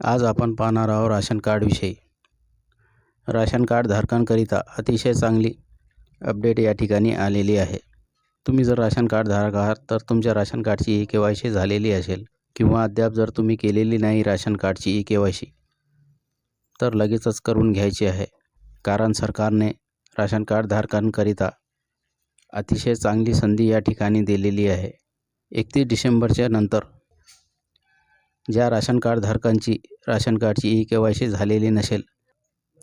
आज आपण पाहणार आहोत राशन कार्डविषयी. राशन कार्ड धारकांकरिता अतिशय चांगली अपडेट या ठिकाणी आलेली आहे. तुम्ही जर राशन कार्ड धारक आहात तर तुमच्या राशन कार्डची ई के वाय सी झालेली असेल किंवा अद्याप जर तुम्ही केलेली नाही राशन कार्डची ई के वाय सी तर लगेचच करून घ्यायची आहे. कारण सरकारने राशन कार्ड धारकांकरिता अतिशय चांगली संधी या ठिकाणी दिलेली आहे. एकतीस डिसेंबरच्या नंतर ज्या राशन कार्ड धारकांची राशन कार्डची ई के वाय सी झालेली नसेल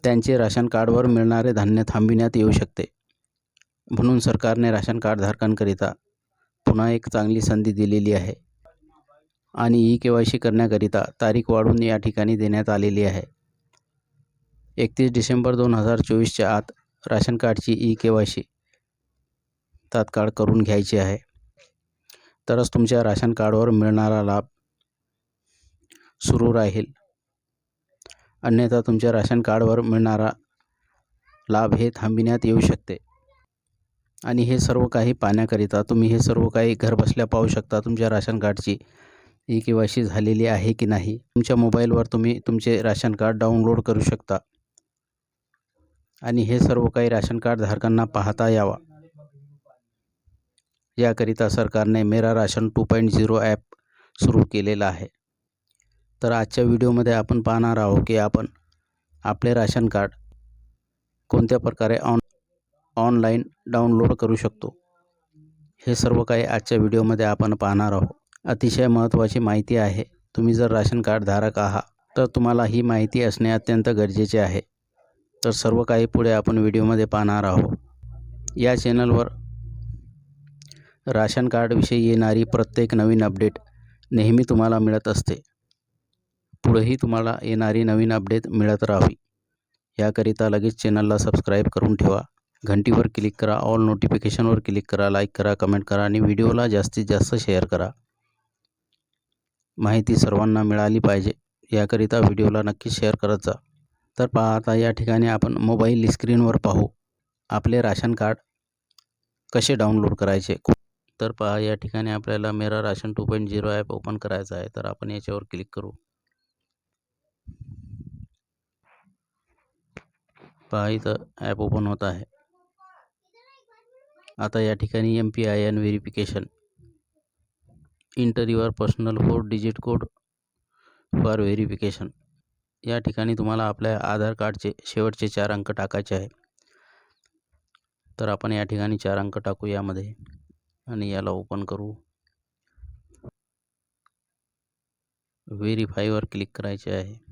त्यांचे राशन कार्डवर मिळणारे धान्य थांबविण्यात येऊ शकते. म्हणून सरकारने राशन कार्डधारकांकरिता पुन्हा एक चांगली संधी दिलेली आहे आणि ई के वाय सी करण्याकरिता तारीख वाढवून या ठिकाणी देण्यात आलेली आहे. एकतीस डिसेंबर दोन हजार चोवीसच्या आत राशन कार्डची ई के वाय सी तात्काळ करून घ्यायची आहे. तरच तुमच्या राशन कार्डवर मिळणारा लाभ सुरू राहील. अन्यथा तुमच्या राशन कार्डवर मिळणारा लाभ हे थांबविण्यात येऊ शकते. आणि हे सर्व काही पाहण्याकरिता तुम्ही हे सर्व काही घरबसल्या पाहू शकता तुमच्या राशन कार्डची ई के वाय सी झालेली आहे की नाही. तुमच्या मोबाईलवर तुम्ही तुमचे राशन कार्ड डाउनलोड करू शकता. आणि हे सर्व काही राशन कार्ड धारकांना पाहता यावा. याकरिता सरकारने Mera ration two point zero app सुरू केलेलं आहे. तर आजच्या व्हिडिओमध्ये आपण पाहणार आहोत की आपण आपले राशन कार्ड कोणत्या प्रकारे ऑन ऑनलाईन डाउनलोड करू शकतो. हे सर्व काही आजच्या व्हिडिओमध्ये आपण पाहणार आहोत. अतिशय महत्त्वाची माहिती आहे. तुम्ही जर राशन कार्ड धारक आहात तर तुम्हाला ही माहिती असणे अत्यंत गरजेचे आहे. तर सर्व काही पुढे आपण व्हिडिओमध्ये पाहणार आहोत. या चॅनलवर राशन कार्डविषयी येणारी प्रत्येक नवीन अपडेट नेहमी तुम्हाला मिळत असते. पुढेही तुम्हाला येणारी नवीन अपडेट मिळत राहावी. याकरिता लगेच चॅनलला सबस्क्राईब करून ठेवा. घंटीवर क्लिक करा ऑल नोटिफिकेशनवर क्लिक करा लाईक करा कमेंट करा आणि व्हिडिओला जास्तीत जास्त शेअर करा. माहिती सर्वांना मिळाली पाहिजे. याकरिता व्हिडिओला नक्की शेअर करत जा. तर पहा आता या ठिकाणी आपण मोबाईल स्क्रीनवर पाहू. आपले राशन कार्ड कसे डाउनलोड करायचे? तर पहा या ठिकाणी आपल्याला Mera ration two point zero app open करायचा आहे. तर आपण याच्यावर क्लिक करू. पहा इथं ॲप ओपन होत आहे. आता या ठिकाणी M P I N verification enter your personal four digit code for verification या ठिकाणी तुम्हाला आपल्या आधार कार्डचे शेवटचे चार अंक टाकायचे आहे. तर आपण या ठिकाणी चार अंक टाकू यामध्ये आणि याला ओपन करू. व्हेरीफायवर क्लिक करायचे आहे.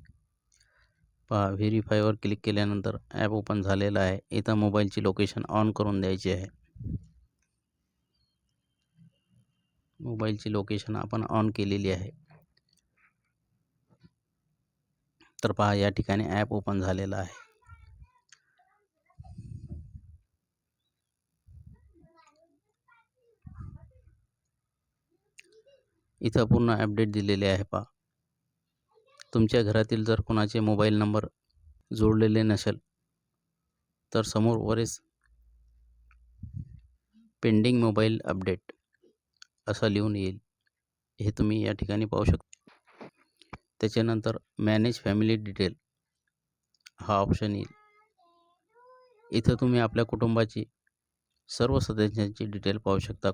पहा व्हेरीफायवर क्लिक केल्यानंतर ॲप ओपन झालेला आहे. इथं मोबाईलची लोकेशन ऑन करून द्यायची आहे. मोबाईलची लोकेशन आपण ऑन केलेली आहे. तर पहा या ठिकाणी ॲप ओपन झालेला आहे. इथं पूर्ण अपडेट दिलेले आहे पहा. तुमच्या घरातील जर कोणाचे मोबाईल नंबर जोडलेले नसेल तर समोर वरेच पेंडिंग मोबाईल अपडेट असा लिहून येईल. हे तुम्ही या ठिकाणी पाहू शकता. त्याच्यानंतर मॅनेज फॅमिली डिटेल हा ऑप्शन येईल. इथं तुम्ही आपल्या कुटुंबाची सर्व सदस्यांची डिटेल पाहू शकता.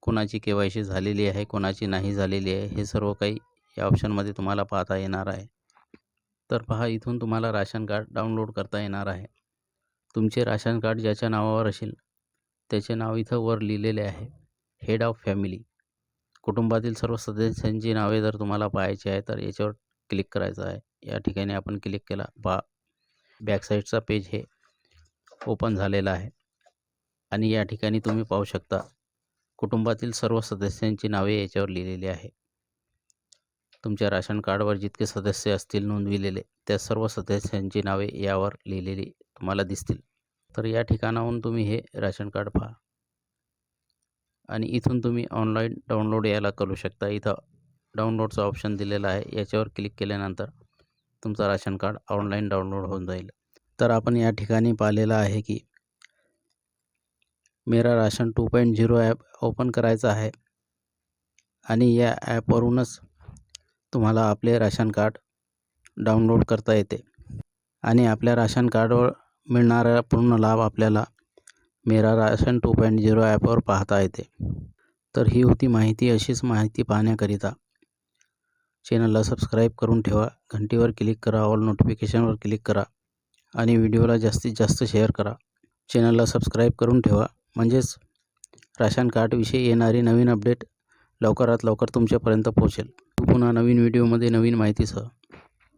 कोणाची के वाय सी झालेली आहे कोणाची नाही झालेली आहे हे सर्व काही या ऑप्शनमध्ये तुम्हाला पाहता येणार आहे. तर पहा इथून तुम्हाला राशन कार्ड डाउनलोड करता येणार आहे. तुमचे राशन कार्ड ज्याच्या नावावर असेल त्याचे नाव इथं वर लिहिलेले आहे हेड ऑफ फॅमिली कुटुंबातील सर्व सदस्यांची नावे जर तुम्हाला पाहायची आहे तर याच्यावर क्लिक करायचं आहे. या ठिकाणी आपण क्लिक केला पहा. बॅकसाईडचा पेज हे ओपन झालेला आहे. आणि या ठिकाणी तुम्ही पाहू शकता कुटुंबातील सर्व सदस्यांची नावे याच्यावर लिहिलेली आहे. तुमच्या राशन कार्डवर जितके सदस्य असतील नोंदविलेले त्या सर्व सदस्यांची नावे यावर लिहिलेली तुम्हाला दिसतील. तर या ठिकाणाहून तुम्ही हे राशन कार्ड पहा. आणि इथून तुम्ही ऑनलाईन डाउनलोड याला करू शकता. इथं डाउनलोडचा ऑप्शन दिलेला आहे. याच्यावर क्लिक केल्यानंतर तुमचं राशन कार्ड ऑनलाईन डाउनलोड होऊन जाईल. तर आपण या ठिकाणी पाहिलेलं आहे की Mera ration two point zero app open करायचं आहे. आणि या ॲपवरूनच तुम्हाला आपले राशन कार्ड डाउनलोड करता येते. आणि आपल्या राशन कार्डवर मिळणारा पूर्ण लाभ आपल्याला Mera ration two point zero ॲपवर पाहता येते. तर ही होती माहिती. अशीच माहिती पाहण्याकरिता चॅनलला सबस्क्राईब करून ठेवा. घंटीवर क्लिक करा. ऑल नोटिफिकेशनवर क्लिक करा. आणि व्हिडिओला जास्तीत जास्त शेअर करा. चॅनलला सबस्क्राईब करून ठेवा. म्हणजेच राशन कार्डविषयी येणारी नवीन अपडेट लवकरात लवकर तुमच्यापर्यंत पोहोचेल. पुन्हा नवीन व्हिडिओमध्ये नवीन माहितीसह.